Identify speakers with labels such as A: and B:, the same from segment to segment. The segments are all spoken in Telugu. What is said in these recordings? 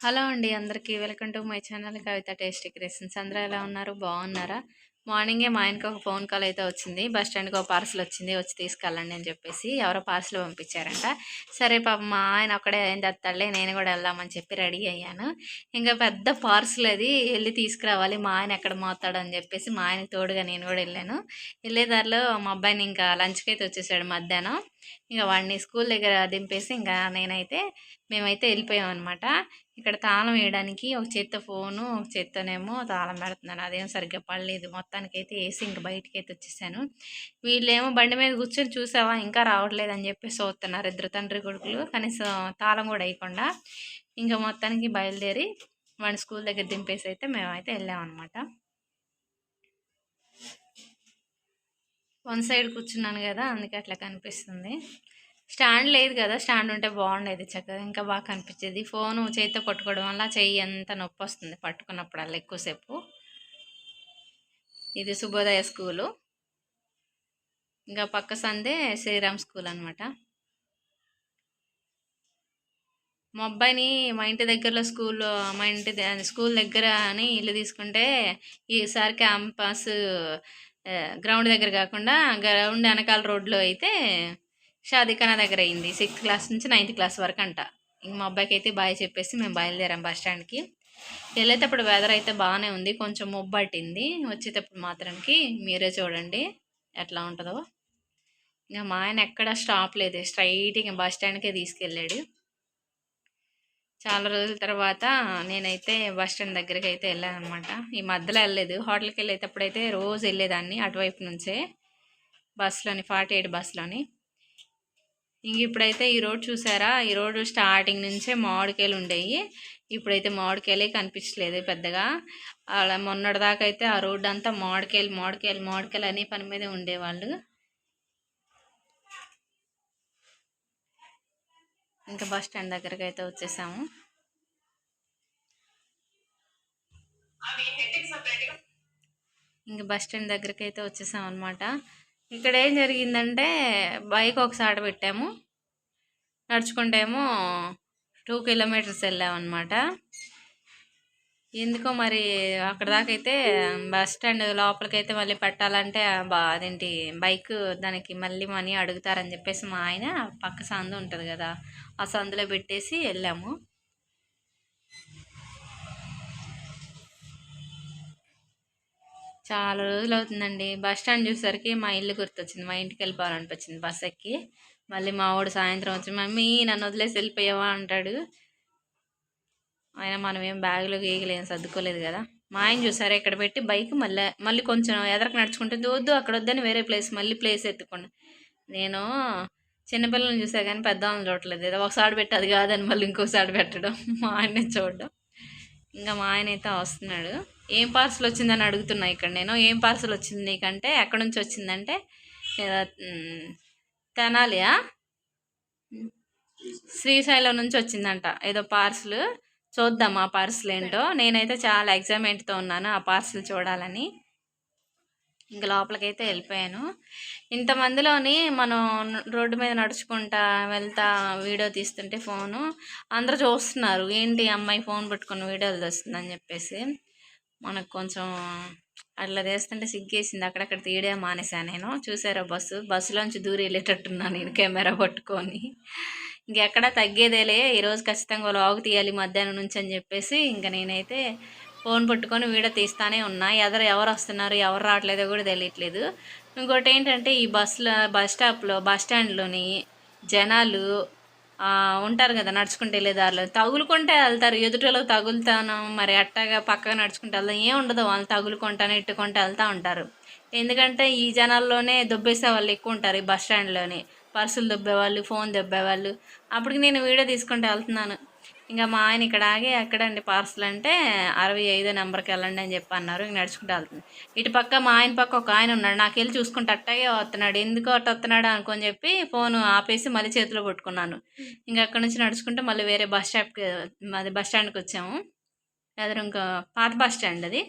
A: హలో అండి అందరికీ. Welcome to my channel Kavitha tasty creations అందరూ ఎలా ఉన్నారు? బాగున్నారా? మార్నింగే మా ఆయనకి ఒక ఫోన్ కాల్ అయితే వచ్చింది. బస్ స్టాండ్కి ఒక పార్సల్ వచ్చింది. వచ్చి తీసుకెళ్ళండి అని చెప్పేసి ఎవరో పార్సల్ పంపించారంట. సరే పాప మా ఆయన ఒక్కడే ఏం తెస్తాడులే నేను కూడా వెళ్దామని చెప్పి రెడీ అయ్యాను. ఇంకా పెద్ద పార్సల్ అది వెళ్ళి తీసుకురావాలి. మా ఆయన ఎక్కడ మోతాడు అని చెప్పేసి మా ఆయనకి తోడుగా నేను కూడా వెళ్ళాను. వెళ్ళే దారిలో మా అబ్బాయిని ఇంకా లంచ్కి అయితే వచ్చేసాడు మధ్యాహ్నం. ఇంకా వాడిని స్కూల్ దగ్గర దింపేసి ఇంకా నేనైతే మేమైతే వెళ్ళిపోయాం అనమాట ఇక్కడ తాళం వేయడానికి ఒక చేత్తో ఫోను ఒక చేత్తోనేమో తాళం పెడుతున్నాను. అదేం సరిగ్గా పడలేదు. మొత్తానికి అయితే వేసి ఇంక బయటికి అయితే వచ్చేసాను. వీళ్ళేమో బండి మీద కూర్చొని చూసావా? ఇంకా రావట్లేదు అని చెప్పేసి చూస్తున్నారు ఇద్దరు తండ్రి కొడుకులు. కనీసం తాళం కూడా వేయకుండా ఇంకా మొత్తానికి బయలుదేరి వాడిని స్కూల్ దగ్గర దింపేసి అయితే మేమైతే వెళ్ళామన్నమాట. వన్ సైడ్ కూర్చున్నాను కదా అందుకే అట్లా కనిపిస్తుంది. స్టాండ్ లేదు కదా స్టాండ్ ఉంటే బాగుండేది చక్కగా ఇంకా బాగా కనిపించేది. ఫోను చేతితో పట్టుకోవడం వల్ల చెయ్యి అంత నొప్పి వస్తుంది పట్టుకున్నప్పుడల్లా ఎక్కువసేపు. ఇది శుభోదయ స్కూలు. ఇంకా పక్క సందే శ్రీరామ్ స్కూల్ అనమాట మా అబ్బాయిని మా ఇంటి దగ్గరలో స్కూల్లో మా ఇంటి స్కూల్ దగ్గర అని ఇల్లు తీసుకుంటే ఈసారి క్యాంపస్ గ్రౌండ్ దగ్గర కాకుండా గ్రౌండ్ వెనకాల రోడ్లో అయితే షాదిఖానా దగ్గర అయింది. సిక్స్త్ క్లాస్ నుంచి నైన్త్ క్లాస్ వరకు అంట. ఇంక మా అబ్బాయికి అయితే బాయ్ చెప్పేసి మేము బయలుదేరాం బస్ స్టాండ్కి. వెళ్ళేటప్పుడు వెదర్ అయితే బాగానే ఉంది. కొంచెం మొబ్బట్టింది. వచ్చేటప్పుడు మాత్రంకి మీరే చూడండి ఎట్లా ఉంటుందో. ఇంకా మా ఆయన ఎక్కడ స్టాప్ లేదు. స్ట్రైట్గా బస్ స్టాండ్కే తీసుకెళ్ళాడు. చాలా రోజుల తర్వాత నేనైతే బస్ స్టాండ్ దగ్గరికి అయితే వెళ్ళాను అనమాట ఈ మధ్యలో వెళ్ళలేదు. హోటల్కి వెళ్ళేటప్పుడు అయితే రోజు వెళ్ళేదాన్ని అటువైపు నుంచే. బస్సులోని ఫార్టీ ఎయిట్ బస్సులోని. ఇంక ఇప్పుడైతే ఈ రోడ్ చూసారా? ఈ రోడ్ స్టార్టింగ్ నుంచే మామిడికాయలు ఉండేవి ఇప్పుడైతే మామిడికాయలే కనిపించలేదు పెద్దగా. అలా మొన్నటిదాకా అయితే ఆ రోడ్డు అంతా మామిడికాయలు మామిడికాయలు మామిడికాయలు అనే పని మీదే ఉండేవాళ్ళు. ఇంకా బస్ స్టాండ్ దగ్గరకు అయితే వచ్చేసాము. ఇంకా బస్ స్టాండ్ దగ్గరికి అయితే వచ్చేసాం అనమాట ఇక్కడ ఏం జరిగిందంటే బైక్ ఒకసారి పెట్టాము. నడుచుకుంటేమో టూ కిలోమీటర్స్ వెళ్ళామన్నమాట. ఎందుకో మరి అక్కడ దాకైతే బస్ స్టాండ్ లోపలికైతే మళ్ళీ పెట్టాలంటే బా అదేంటి బైక్ దానికి మళ్ళీ మనీ అడుగుతారని చెప్పేసి మా ఆయన పక్క సందు ఉంటుంది కదా ఆ సందులో పెట్టేసి వెళ్ళాము. చాలా రోజులు అవుతుందండి. బస్ స్టాండ్ చూసేసరికి మా ఇల్లు గుర్తొచ్చింది మా ఇంటికి వెళ్ళిపోవాలనిపించింది బస్ ఎక్కి. మళ్ళీ మా వాడు సాయంత్రం వచ్చి మమ్మీ నన్ను వదిలేసి వెళ్ళిపోయావా? అంటాడు. ఆయన మనం ఏం బ్యాగ్లో గీయగలేం సర్దుకోలేదు కదా. మా ఆయన చూసారా ఇక్కడ పెట్టి బైక్ మళ్ళీ మళ్ళీ కొంచెం ఎదరకు నడుచుకుంటే వద్దు అక్కడ వద్దని వేరే ప్లేస్ మళ్ళీ ప్లేస్ ఎత్తుకోండి నేను చిన్నపిల్లల్ని చూసా కానీ పెద్దవాళ్ళని చూడట్లేదు. ఏదో ఒకసారి పెట్టి అది కాదని మళ్ళీ ఇంకోసారి పెట్టడం మా ఆయన చూడడం. ఇంకా మా ఆయన అయితే వస్తున్నాడు. ఏం పార్సల్ వచ్చిందని అడుగుతున్నా ఇక్కడ నేను. ఏం పార్సల్ వచ్చింది నీకంటే? ఎక్కడి నుంచి వచ్చిందంటే? తెనాలియా? శ్రీశైలం నుంచి వచ్చిందంట. ఏదో పార్సల్. చూద్దాం ఆ పార్సల్ ఏంటో. నేనైతే చాలా ఎగ్జామెంట్తో ఉన్నాను ఆ పార్సల్ చూడాలని. ఇంక లోపలికైతే వెళ్ళిపోయాను. ఇంతమందిలోని మనం రోడ్డు మీద నడుచుకుంటా వెళ్తా వీడియో తీస్తుంటే ఫోను. అందరూ చూస్తున్నారు ఏంటి అమ్మాయి ఫోన్ పట్టుకుని వీడియోలు తీస్తుందని చెప్పేసి. మనకు కొంచెం అట్లా చేస్తుంటే సిగ్గేసింది. అక్కడక్కడ తీయడే మానేసా నేను. చూసారా బస్సు? బస్సులోంచి దూరం వెళ్ళేటట్టున్నాను నేను కెమెరా పట్టుకొని. ఇంకెక్కడ తగ్గేదేలే. ఈరోజు ఖచ్చితంగా లాగు తీయాలి మధ్యాహ్నం నుంచి అని చెప్పేసి ఇంకా నేనైతే ఫోన్ పట్టుకొని వీడియో తీస్తానే ఉన్నా. ఎదరు ఎవరు వస్తున్నారు ఎవరు రావట్లేదో కూడా తెలియట్లేదు. ఇంకోటి ఏంటంటే ఈ బస్సులో బస్ స్టాప్లో బస్ స్టాండ్లోని జనాలు ఉంటారు కదా నడుచుకుంటే వెళ్ళే దారిలో. తగులుకుంటే వెళ్తారు. ఎదుటలో తగులుతాను మరి అట్టగా పక్కగా నడుచుకుంటే వెళ్తాం ఏం ఉండదు వాళ్ళు తగులుకుంటాను ఇట్టుకుంటూ వెళ్తూ ఉంటారు. ఎందుకంటే ఈ జనాల్లోనే దొబ్బేసే వాళ్ళు ఎక్కువ ఉంటారు ఈ బస్ స్టాండ్లోనే. పర్సులు దొబ్బేవాళ్ళు ఫోన్ దొబ్బేవాళ్ళు. అప్పటికి నేను వీడియో తీసుకుంటూ వెళ్తున్నాను. ఇంకా మా ఆయన ఇక్కడ ఆగి ఎక్కడండి పార్సల్ అంటే అరవై ఐదో నెంబర్కి వెళ్ళండి అని చెప్పి అన్నారు. ఇంక నడుచుకుంటూ వెళ్తుంది. ఇటు పక్క మా ఆయన పక్క ఒక ఆయన ఉన్నాడు. నాకు వెళ్ళి చూసుకుంటే అట్టాగే వస్తున్నాడు. ఎందుకు అట్ట వస్తున్నాడు అనుకొని చెప్పి ఫోన్ ఆపేసి మళ్ళీ చేతిలో పట్టుకున్నాను. ఇంకా అక్కడ నుంచి నడుచుకుంటే మళ్ళీ వేరే బస్ స్టాప్కి అది బస్ స్టాండ్కి వచ్చాము. ఎదురు ఇంకా పాత బస్ స్టాండ్ అది.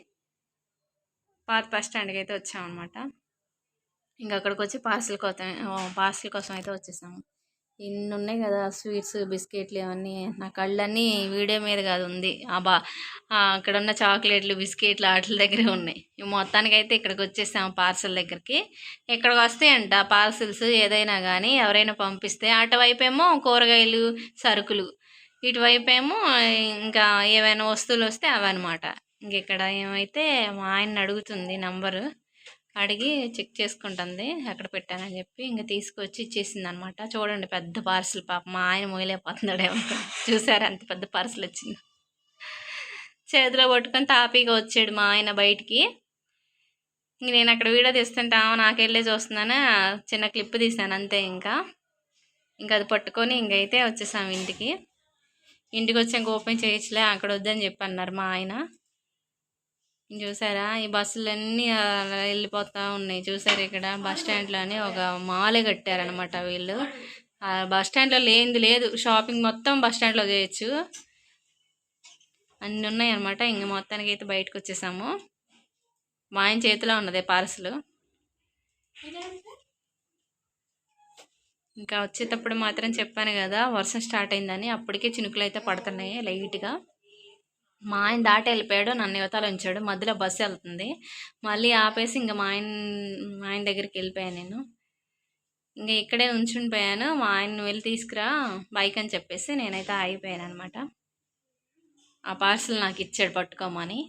A: పాత బస్ స్టాండ్కి అయితే వచ్చామన్నమాట. ఇంకా అక్కడికి వచ్చి పార్సిల్ కోసం పార్సిల్ కోసం అయితే వచ్చేసాము. ఇన్ని ఉన్నాయి కదా స్వీట్స్ బిస్కెట్లు ఇవన్నీ. నా కళ్ళన్నీ వీడియో మీద కాదు ఉంది. ఆ బా అక్కడ ఉన్న చాక్లెట్లు బిస్కెట్లు వాటి దగ్గరే ఉన్నాయి. మొత్తానికైతే ఇక్కడికి వచ్చేసాము పార్సల్ దగ్గరికి. ఇక్కడికి వస్తాయంట పార్సిల్స్ ఏదైనా కానీ ఎవరైనా పంపిస్తే. అటువైపు ఏమో కూరగాయలు సరుకులు. ఇటువైపు ఏమో ఇంకా ఏవైనా వస్తువులు వస్తే అవన్నమాట. ఇంక ఇక్కడ ఏమైతే మా ఆయన అడుగుతుంది నంబరు. అడిగి చెక్ చేసుకుంటుంది. ఎక్కడ పెట్టానని చెప్పి ఇంకా తీసుకొచ్చి ఇచ్చేసింది అనమాట చూడండి పెద్ద పార్సల్ పాప మా ఆయన మొయలేకపోతున్నాడేమో చూసారా అంత పెద్ద పార్సల్ వచ్చింది. చేతిలో పట్టుకొని తాపీగా వచ్చాడు మా ఆయన బయటికి. ఇంక నేను అక్కడ వీడియో తీస్తుంటా నాకెళ్ళే చూస్తున్నాను చిన్న క్లిప్ తీసాను అంతే ఇంకా. ఇంకా అది పట్టుకొని ఇంకైతే వచ్చేసాము ఇంటికి. ఇంటికి వచ్చి ఓపెన్ చేయించలే అక్కడ వద్దని చెప్పి అన్నారు మా ఆయన. చూసారా? ఈ బస్సులన్నీ వెళ్ళిపోతూ ఉన్నాయి. చూసారు ఇక్కడ? బస్ స్టాండ్లోనే ఒక మాలే కట్టారనమాట వీళ్ళు. బస్ స్టాండ్లో లేనిది లేదు. షాపింగ్ మొత్తం బస్ స్టాండ్లో చేయొచ్చు. అన్నీ ఉన్నాయి అనమాట ఇంక మొత్తానికి అయితే బయటకు వచ్చేసాము మా ఆయన చేతిలో ఉన్నది పార్సల్. ఇంకా వచ్చేటప్పుడు మాత్రం చెప్పాను కదా వర్షం స్టార్ట్ అయిందని. అప్పటికే చినుకులు అయితే పడుతున్నాయి లైట్గా. మా ఆయన దాటి వెళ్ళిపోయాడు నన్ను యువతలో ఉంచాడు మధ్యలో బస్సు వెళ్తుంది. మళ్ళీ ఆపేసి ఇంకా మా ఆయన మా ఆయన దగ్గరికి వెళ్ళిపోయాను నేను. ఇంకా ఇక్కడే ఉంచుండిపోయాను మా ఆయన వెళ్ళి తీసుకురా బైక్ అని చెప్పేసి నేనైతే ఆగిపోయాను అనమాట ఆ పార్సల్ నాకు ఇచ్చాడు పట్టుకోమని.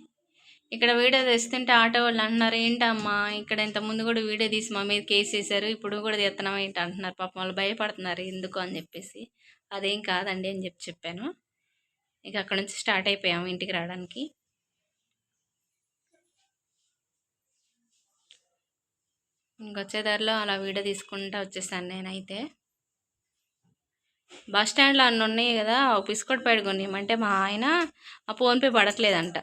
A: ఇక్కడ వీడియో తెస్తుంటే ఆటో వాళ్ళు అంటున్నారు ఏంటమ్మా ఇక్కడ ఇంత ముందు కూడా వీడియో తీసి మా మీద కేసు వేశారు ఇప్పుడు కూడా తీస్తున్నాం ఏంటి? అంటున్నారు. పాపం వాళ్ళు భయపడుతున్నారు ఎందుకు అని చెప్పేసి. అదేం కాదండి అని చెప్పి చెప్పాను. ఇక అక్కడ నుంచి స్టార్ట్ అయిపోయాము ఇంటికి రావడానికి. ఇంకొచ్చే దారిలో అలా వీడియో తీసుకుంటా వచ్చేసాను నేనైతే. బస్ స్టాండ్లో అన్నీ ఉన్నాయి కదా ఒక బిస్కెట్ ప్యాడ్ కొనియమంటే మా ఆయన ఆ ఫోన్పే పడట్లేదంట.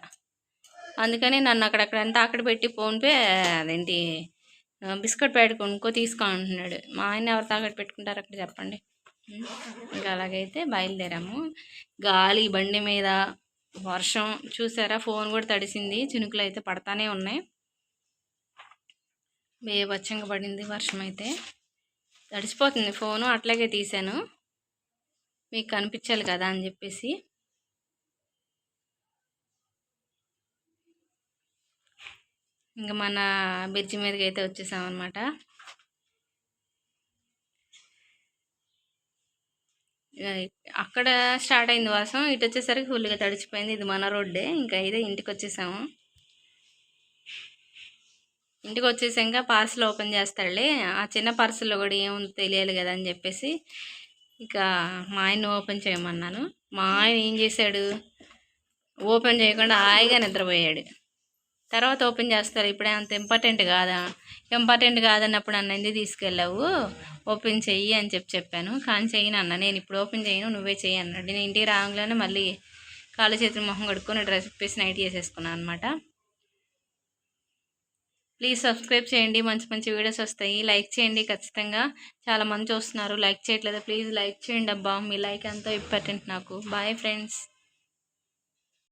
A: అందుకని నన్ను అక్కడక్కడంతా అక్కడ పెట్టి ఫోన్పే అదేంటి బిస్కెట్ ప్యాడ్ కొనుక్కో తీసుకో అంటున్నాడు. మా ఆయన ఎవరు తాకట్టు పెట్టుకుంటారు అక్కడ చెప్పండి. ఇంకా అలాగైతే బయలుదేరాము. గాలి బండి మీద వర్షం చూసారా? ఫోన్ కూడా తడిసింది. చినుకులు అయితే పడతానే ఉన్నాయి. బేబచ్చంగా పడింది వర్షం అయితే. తడిసిపోతుంది. ఫోను అట్లాగే తీశాను. మీకు కనిపించాలి కదా అని చెప్పేసి. ఇంకా మన బ్రిడ్జి మీదకి అయితే వచ్చేసామన్నమాట. అక్కడ స్టార్ట్ అయింది వాసం. ఇటు వచ్చేసరికి ఫుల్గా తడిచిపోయింది. ఇది మన రోడ్డే. ఇంకా అయితే ఇంటికి వచ్చేసాము. ఇంటికి వచ్చేసాక పార్సల్ ఓపెన్ చేస్తాడులే. ఆ చిన్న పార్సల్లో కూడా ఏముంది తెలియాలి కదా అని చెప్పేసి ఇక మా ఆయన ఓపెన్ చేయమన్నాను. మా ఆయన ఏం చేశాడు? ఓపెన్ చేయకుండా హాయిగా నిద్రపోయాడు. తర్వాత ఓపెన్ చేస్తారు ఇప్పుడే అంత ఇంపార్టెంట్ కాదా? ఇంపార్టెంట్ కాదన్నప్పుడు అన్న ఎందుకు తీసుకెళ్ళావు? ఓపెన్ చెయ్యి అని చెప్పి చెప్పాను. కానీ చెయ్యను అన్న నేను ఇప్పుడు ఓపెన్ చేయను నువ్వే చెయ్యి అన్నాడు. నేను ఇంటికి రాగానే మళ్ళీ కాళ్ళ చేతులు మొహం కడుక్కొని డ్రెస్ ఇప్పేసి నైట్ చేసేసుకున్నాను అనమాట ప్లీజ్ సబ్స్క్రైబ్ చేయండి మంచి మంచి వీడియోస్ వస్తాయి. లైక్ చేయండి ఖచ్చితంగా. చాలా మంది చూస్తున్నారు లైక్ చేయట్లేదు. ప్లీజ్ లైక్ చేయండి అబ్బా మీ లైక్ ఎంతో ఇంపార్టెంట్ నాకు. Bye friends.